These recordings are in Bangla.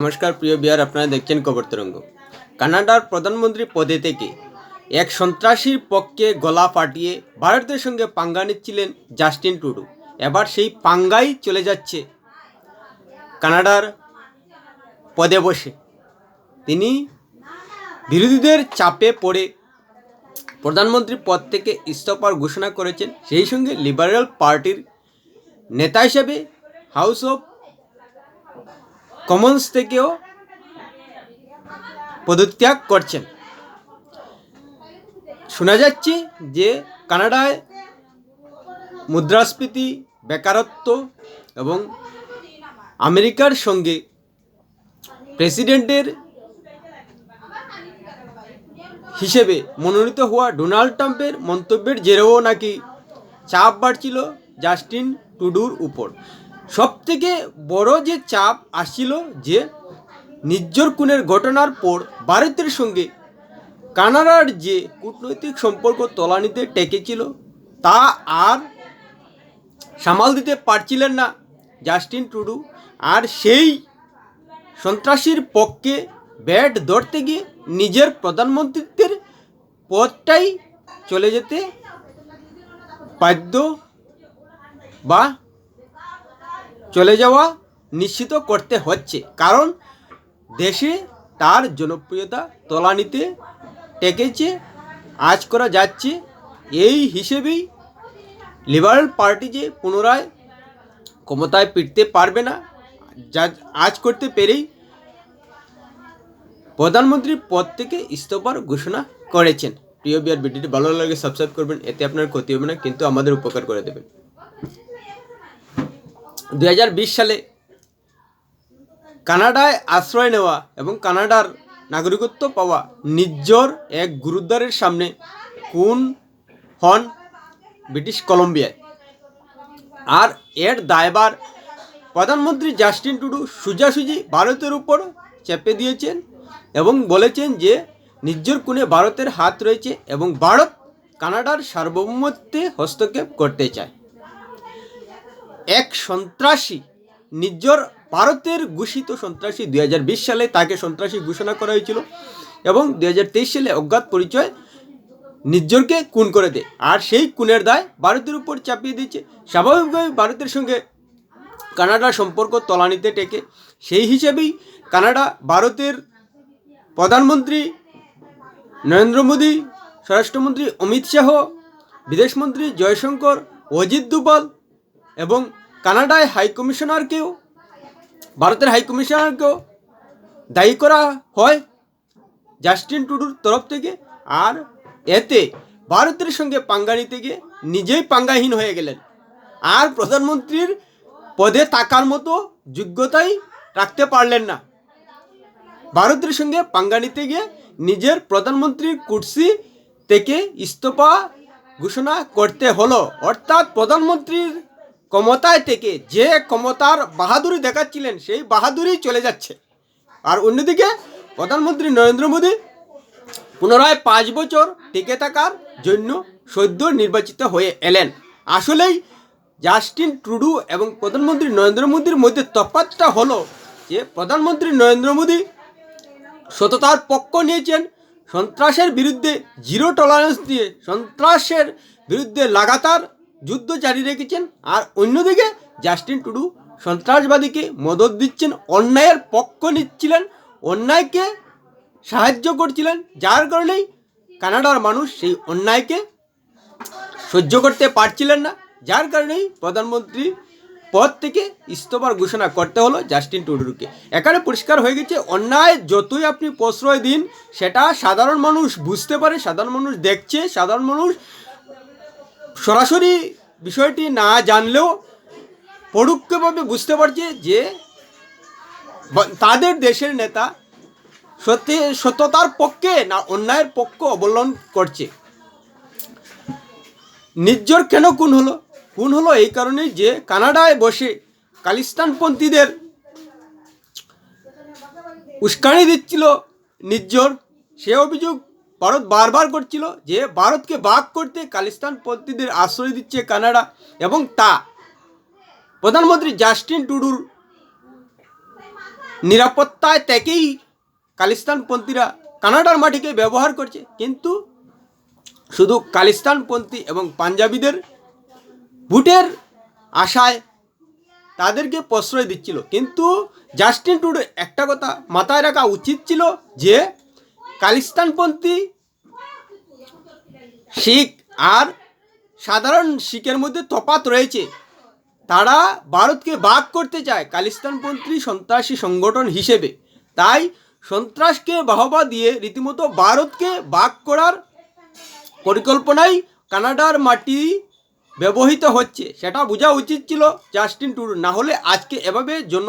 নমস্কার, প্রিয় বিহার আপনারা দেখছেন খবর তরঙ্গ। কানাডার প্রধানমন্ত্রী পদে থেকে এক সন্ত্রাসীর পক্ষে গলা ফাটিয়ে ভারতের সঙ্গে পাঙ্গা নিচ্ছিলেন জাস্টিন টুডু এবার সেই পাঙ্গাই চলে যাচ্ছে কানাডার পদে বসে। তিনি বিরোধীদের চাপে পড়ে প্রধানমন্ত্রী পদ থেকে ইস্তফার ঘোষণা করেছেন। সেই সঙ্গে লিবারেল পার্টির নেতা হিসেবে হাউস অফ কমন্স থেকেও পদত্যাগ করছেন। শোনা যাচ্ছে যে কানাডায় মুদ্রাস্ফীতি, বেকারত্ব এবং আমেরিকার সঙ্গে প্রেসিডেন্টের হিসেবে মনোনীত হওয়া ডোনাল্ড ট্রাম্পের মন্তব্যের জেরেও নাকি চাপ বাড়ছিল জাস্টিন টুডুর উপর। সব থেকে বড় যে চাপ আসছিল যে নির্জর খুনের ঘটনার পর ভারতের সঙ্গে কানাডার যে কূটনৈতিক সম্পর্ক তলানিতে টেকেছিল, তা আর সামাল দিতে পারছিলেন না জাস্টিন টুডু আর সেই সন্ত্রাসীর পক্ষে ব্যাট ধরতে গিয়ে নিজের প্রধানমন্ত্রীত্বের পথটাই চলে যেতে বাধ্য বা চলে যাওয়া নিশ্চিত করতে হচ্ছে। কারণ দেশে তার জনপ্রিয়তা তলানিতে টেকেছে আজ করা যাচ্ছে। এই হিসেবেই লিবারেল পার্টি যে পুনরায় ক্ষমতায় ফিরতে পারবে না, যা আজ করতে পেরেই প্রধানমন্ত্রীর পদ থেকে ইস্তফার ঘোষণা করেছেন। প্রিয় বিয়ার ভিডিওটি ভালো লাগে সাবস্ক্রাইব করবেন, এতে আপনার ক্ষতি হবে না, কিন্তু আমাদের উপকার করে দেবেন। দু হাজার বিশ সালে কানাডায় আশ্রয় নেওয়া এবং কানাডার নাগরিকত্ব পাওয়া নিজ্জর এক গুরুদ্বারের সামনে খুন হন? ব্রিটিশ কলম্বিয়ায়। আর এর দায়বার প্রধানমন্ত্রী জাস্টিন টুডু সোজাসুজি ভারতের উপর চেপে দিয়েছেন এবং বলেছেন যে নিজ্জর কোণে ভারতের হাত রয়েছে এবং ভারত কানাডার সার্বভৌমত্বে হস্তক্ষেপ করতে চায়। এক সন্ত্রাসী, নিজর ভারতের ঘোষিত সন্ত্রাসী, দুই হাজার বিশ সালে তাকে সন্ত্রাসী ঘোষণা করা হয়েছিল এবং দু হাজার তেইশ সালে অজ্ঞাত পরিচয় নিজরকে খুন করে দেয়। আর সেই খুনের দায় ভারতের উপর চাপিয়ে দিচ্ছে স্বাভাবিকভাবে ভারতের সঙ্গে কানাডার সম্পর্ক তলানিতে টেকে। সেই হিসেবেই কানাডা ভারতের প্রধানমন্ত্রী নরেন্দ্র মোদী, স্বরাষ্ট্রমন্ত্রী অমিত শাহ, বিদেশমন্ত্রী জয়শঙ্কর, অজিত দুবাল এবং কানাডায় হাই কমিশনারকেও ভারতের হাই কমিশনারকেও দায়ী করা হয় জাস্টিন টুডুর তরফ থেকে আর এতে ভারতের সঙ্গে পাঙ্গা নিতে গিয়ে নিজেই পাঙ্গাহীন হয়ে গেলেন। আর প্রধানমন্ত্রীর পদে থাকার মতো যোগ্যতাই রাখতে পারলেন না। ভারতের সঙ্গে পাঙ্গা নিতে গিয়ে নিজের প্রধানমন্ত্রীর কুর্সি থেকে ইস্তফা ঘোষণা করতে হলো। অর্থাৎ প্রধানমন্ত্রীর ক্ষমতায় থেকে যে ক্ষমতার বাহাদুরি দেখাচ্ছিলেন, সেই বাহাদুরি চলে যাচ্ছে। আর অন্যদিকে প্রধানমন্ত্রী নরেন্দ্র মোদী পুনরায় পাঁচ বছর টিকে থাকার জন্য সদ্য নির্বাচিত হয়ে এলেন। আসলেই জাস্টিন ট্রুডু এবং প্রধানমন্ত্রী নরেন্দ্র মোদীর মধ্যে তফাৎটা হলো যে, প্রধানমন্ত্রী নরেন্দ্র মোদী সততার পক্ষ নিয়েছেন, সন্ত্রাসের বিরুদ্ধে জিরো টলারেন্স দিয়ে, সন্ত্রাসের বিরুদ্ধে লাগাতার যুদ্ধ জারি রেখেছেন আর অন্যদিকে জাস্টিন টুডু সন্ত্রাসবাদীকে মদত দিচ্ছেন, অন্যায়ের পক্ষ নিচ্ছিলেন, অন্যায়কে সাহায্য করছিলেন, যার কারণেই কানাডার মানুষ সেই অন্যায়কে সহ্য করতে পারছিলেন না, যার কারণেই প্রধানমন্ত্রী পদ থেকে ইস্তফার ঘোষণা করতে হলো জাস্টিন টুডুরকে এখানে পরিষ্কার হয়ে গেছে, অন্যায় যতই আপনি প্রশ্রয় দিন, সেটা সাধারণ মানুষ বুঝতে পারে, সাধারণ মানুষ দেখছে, সাধারণ মানুষ সরাসরি বিষয়টি না জানলেও পরোক্ষভাবে বুঝতে পারছে যে তাদের দেশের নেতা সত্যি সত্যতার পক্ষে না অন্যায়ের পক্ষ অবলম্বন করছে। নির্জর কেন কোন হলো? কোন হলো এই কারণে যে কানাডায় বসে কালিস্তানপন্থীদের উস্কানি দিচ্ছিল নির্জর সে অভিযোগ ভারত বারবার করছিল যে ভারতকে বাক করতে কালিস্তানপন্থীদের আশ্রয় দিচ্ছে কানাডা এবং তা প্রধানমন্ত্রী জাস্টিন টুডুর নিরাপত্তায় থেকেই খালিস্তানপন্থীরা কানাডার মাটিকে ব্যবহার করছে। কিন্তু শুধু খালিস্তানপন্থী এবং পাঞ্জাবিদের ভোটের আশায় তাদেরকে প্রশ্রয় দিচ্ছিল। কিন্তু জাস্টিন টুডু একটা কথা মাথায় রাখা উচিত ছিল যে খালিস্তানপন্থী শিখ আর সাধারণ শিখের মধ্যে তফাত রয়েছে। তারা ভারতকে বাদ করতে চায় খালিস্তানপন্থী সন্ত্রাসী সংগঠন হিসেবে। তাই সন্ত্রাসকে বাহবা দিয়ে রীতিমতো ভারতকে বাদ করার পরিকল্পনায় কানাডার মাটি ব্যবহৃত হচ্ছে সেটা বোঝা উচিত ছিল জাস্টিন টুডু না হলে আজকে এভাবে জন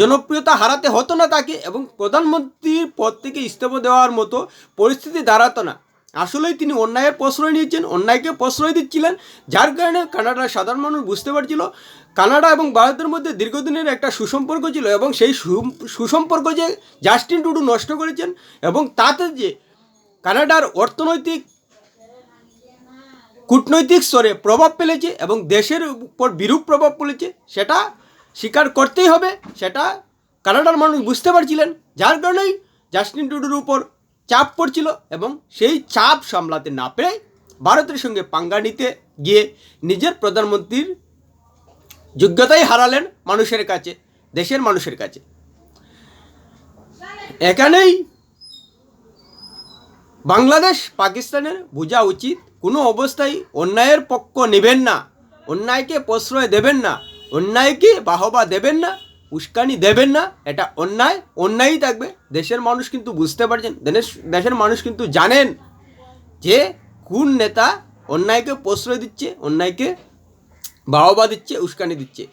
জনপ্রিয়তা হারাতে হতো না তাকে এবং প্রধানমন্ত্রীর পদ থেকে ইস্তফা দেওয়ার মতো পরিস্থিতি দাঁড়াতো না। আসলেই তিনি অন্যায়ের প্রশ্রয় নিয়েছেন, অন্যায়কে প্রশ্রয় দিচ্ছিলেন, যার কারণে কানাডার সাধারণ মানুষ বুঝতে পারছিল, কানাডা এবং ভারতের মধ্যে দীর্ঘদিনের একটা সুসম্পর্ক ছিল এবং সেই সুসম্পর্ক যে জাস্টিন টুডু নষ্ট করেছেন এবং তাতে যে কানাডার অর্থনৈতিক কূটনৈতিক স্তরে প্রভাব ফেলেছে এবং দেশের উপর বিরূপ প্রভাব ফেলেছে সেটা স্বীকার করতেই হবে, সেটা কানাডার মানুষ বুঝতে পারছিলেন। যার কারণেই জাস্টিন টুডুর উপর চাপ পড়ছিল এবং সেই চাপ সামলাতে না পেরে ভারতের সঙ্গে পাঙ্গা নিতে গিয়ে নিজের প্রধানমন্ত্রীর যোগ্যতাই হারালেন মানুষের কাছে, দেশের মানুষের কাছে। এখানেই বাংলাদেশ পাকিস্তানের বোঝা উচিত কোনো অবস্থায় অন্যায়ের পক্ষ নেবেন না। অন্যায়কে প্রশ্রয় দেবেন না। অন্যায়কে বাহবা দেবেন না, উস্কানি দেবেন না। এটা অন্যায়, অন্যায়ই থাকবে। দেশের মানুষ কিন্তু বুঝতে পারছেন দেশ- দেশের মানুষ কিন্তু জানেন যে কোন নেতা অন্যায়কে প্রশ্রয় দিচ্ছে, অন্যায়কে বাহবা দিচ্ছে, উস্কানি দিচ্ছে।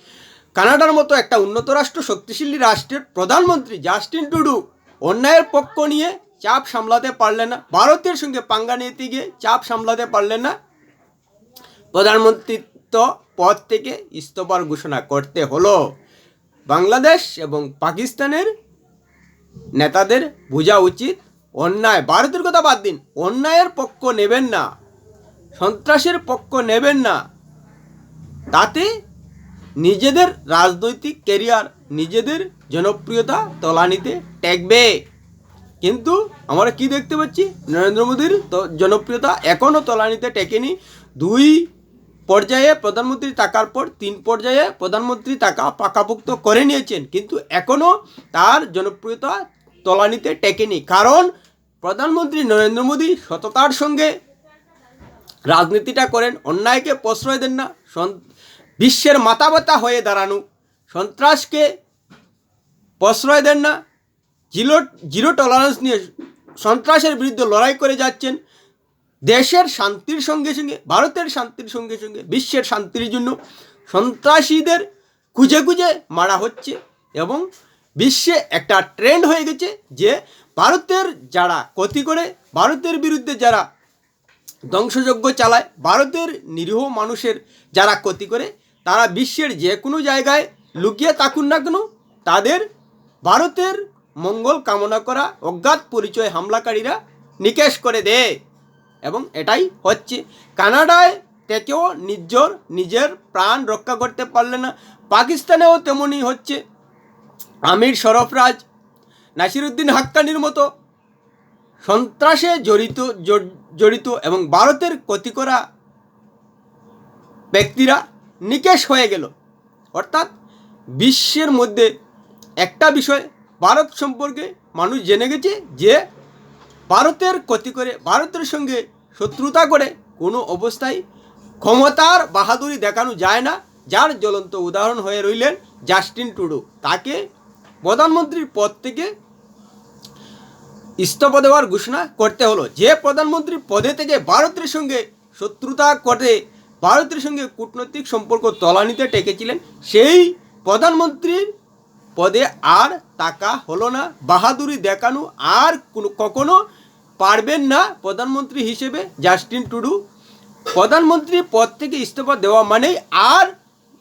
কানাডার মতো একটা উন্নত রাষ্ট্র, শক্তিশালী রাষ্ট্রের প্রধানমন্ত্রী জাস্টিন টুডু অন্যায়ের পক্ষ নিয়ে চাপ সামলাতে পারলেন না। ভারতের সঙ্গে পাঙ্গা নিতে গিয়ে চাপ সামলাতে পারলেন না। প্রধানমন্ত্রিত্ব পদ থেকে ইস্তফার ঘোষণা করতে হলো। বাংলাদেশ এবং পাকিস্তানের নেতাদের বোঝা উচিত, অন্যায়। ভারতের কথা বাদ দিন, অন্যায়ের পক্ষ নেবেন না, সন্ত্রাসের পক্ষ নেবেন না। তাতে নিজেদের রাজনৈতিক ক্যারিয়ার, নিজেদের জনপ্রিয়তা তলানিতে টেকবে কিন্তু আমরা কি দেখতে পাচ্ছি? নরেন্দ্র মোদীর জনপ্রিয়তা এখনও তলানিতে টেকেনি। দুই পর্যায়ে প্রধানমন্ত্রী টাকার পর তিন পর্যায়ে প্রধানমন্ত্রী টাকা পাকাপোক্ত করে নিয়েছেন। কিন্তু এখনও তার জনপ্রিয়তা তলানিতে টেকেনি। কারণ প্রধানমন্ত্রী নরেন্দ্র মোদী সততার সঙ্গে রাজনীতিটা করেন। অন্যায়কে প্রশ্রয় দেন না। বিশ্বের মাতাবাতা হয়ে দাঁড়ানো। সন্ত্রাসকে প্রশ্রয় দেন না। জিরো জিরো টলারেন্স নিয়ে সন্ত্রাসের বিরুদ্ধে লড়াই করে যাচ্ছেন। দেশের শান্তির সঙ্গে সঙ্গে, ভারতের শান্তির সঙ্গে সঙ্গে, বিশ্বের শান্তির জন্য সন্ত্রাসীদের খুঁজে খুঁজে মারা হচ্ছে এবং বিশ্বে একটা ট্রেন্ড হয়ে গেছে যে ভারতের যারা ক্ষতি করে, ভারতের বিরুদ্ধে যারা ধ্বংসযজ্ঞ চালায়, ভারতের নিরীহ মানুষের যারা ক্ষতি করে, তারা বিশ্বের যে কোনো জায়গায় লুকিয়ে থাকুন না কেন, তাদের ভারতের মঙ্গল কামনা করা, অজ্ঞাত পরিচয় হামলাকারীরা নিকেশ করে দেয় এবং এটাই হচ্ছে। কানাডায় থেকেও নিজর নিজের প্রাণ রক্ষা করতে পারলে না। পাকিস্তানেও তেমনই হচ্ছে। আমির সরফরাজ, নাসিরুদ্দিন হাক্কানির মতো সন্ত্রাসে জড়িত জড়িত এবং ভারতের ক্ষতি করা ব্যক্তিরা নিকেশ হয়ে গেল। অর্থাৎ বিশ্বের মধ্যে একটা বিষয় ভারত সম্পর্কে মানুষ জেনে গেছে যে ভারতের ক্ষতি করে, ভারতের সঙ্গে শত্রুতা করে কোনো অবস্থায় ক্ষমতার বাহাদুরি দেখানো যায় না, যার জ্বলন্ত উদাহরণ হয়ে রইলেন জাস্টিন টুডু তাকে প্রধানমন্ত্রীর পদ থেকে ইস্তফা দেওয়ার ঘোষণা করতে হলো। যে প্রধানমন্ত্রী পদে থেকে ভারতের সঙ্গে শত্রুতা করে, ভারতের সঙ্গে কূটনৈতিক সম্পর্ক তলানিতে টেকেছিলেন, সেই প্রধানমন্ত্রীর পদে আর টাকা হলো না। বাহাদুরি দেখানো আর কখনো পারবেন না প্রধানমন্ত্রী হিসেবে জাস্টিন টুডু। প্রধানমন্ত্রী পদ থেকে ইস্তফা দেওয়া মানেই আর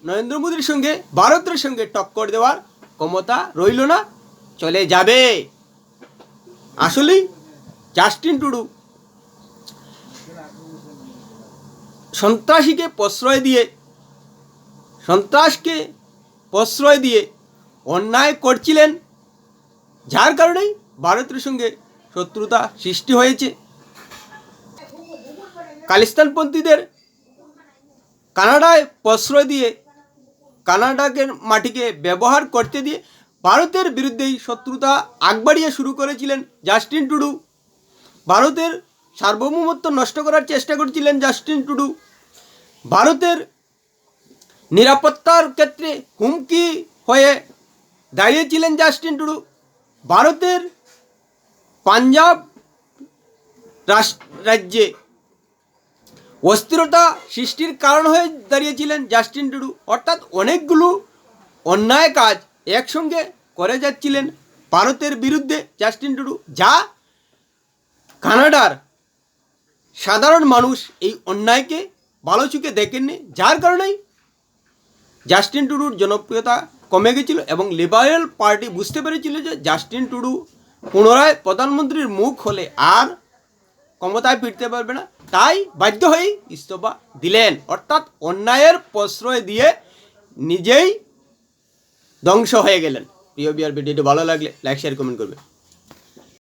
নরেন্দ্র মোদীর সঙ্গে, ভারতের সঙ্গে টক্কর দেওয়ার ক্ষমতা রইল না, চলে যাবে। আসলেই জাস্টিন টুডু সন্ত্রাসীকে প্রশ্রয় দিয়ে সন্ত্রাসকে প্রশ্রয় দিয়ে অন্যায় করছিলেন। যার কারণেই ভারতের সঙ্গে শত্রুতা সৃষ্টি হয়েছে। খালিস্তানপন্থীদের কানাডায় প্রশ্রয় দিয়ে, কানাডাকে মাটিকে ব্যবহার করতে দিয়ে ভারতের বিরুদ্ধেই শত্রুতা আগ বাড়িয়ে শুরু করেছিলেন জাস্টিন টুডু। ভারতের সার্বভৌমত্ব নষ্ট করার চেষ্টা করছিলেন জাস্টিন টুডু। ভারতের নিরাপত্তার ক্ষেত্রে হুমকি হয়ে দাঁড়িয়েছিলেন জাস্টিন টুডু ভারতের পাঞ্জাব রাজ্যে অস্থিরতা সৃষ্টির কারণ হয়ে দাঁড়িয়েছিলেন জাস্টিন টুডু অর্থাৎ অনেকগুলো অন্যায় কাজ একসঙ্গে করে যাচ্ছিলেন ভারতের বিরুদ্ধে জাস্টিন টুডু যা কানাডার সাধারণ মানুষ এই অন্যায়কে ভালো চোখে দেখেননি। যার কারণেই জাস্টিন টুডুর জনপ্রিয়তা কমে গেছিল এবং লিবারেল পার্টি বুঝতে পেরেছিল যে জাস্টিন টুডু পুনরায় প্রধানমন্ত্রীর মুখ হলে আর ক্ষমতায় ফিরতে পারবে না। তাই বাধ্য হয়েই ইস্তফা দিলেন। অর্থাৎ অন্যায়ের প্রশ্রয় দিয়ে নিজেই ধ্বংস হয়ে গেলেন। প্রিয় বিয়ার ভিডিওটি ভালো লাগলে লাইক শেয়ার কমেন্ট করবে।